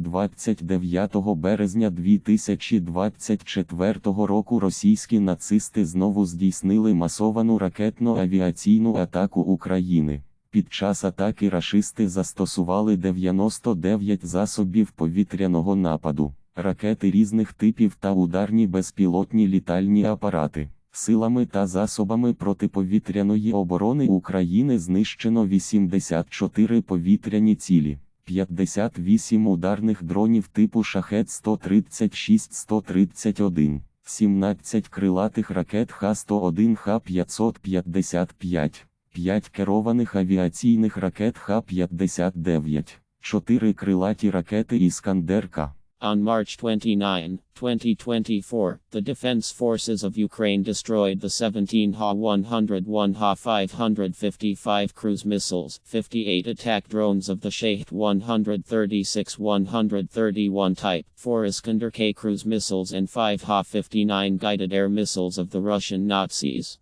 29 березня 2024 року російські нацисти знову здійснили масовану ракетно-авіаційну атаку України. Під час атаки рашисти застосували 99 засобів повітряного нападу, ракети різних типів та ударні безпілотні літальні апарати. Силами та засобами протиповітряної оборони України знищено 84 повітряні цілі, 58 ударних дронів типу шахет 136-131, 17 крилатих ракет Х-101 Х-555, 5 керованих авіаційних ракет Х-59, 4 крилаті ракети Іскандер-К. On March 29, 2024, the Defense Forces of Ukraine destroyed the 17 Ha-101 Ha-555 cruise missiles, 58 attack drones of the Shahed 136-131 type, 4 Iskander K cruise missiles and 5 Ha-59 guided air missiles of the Russian Nazis.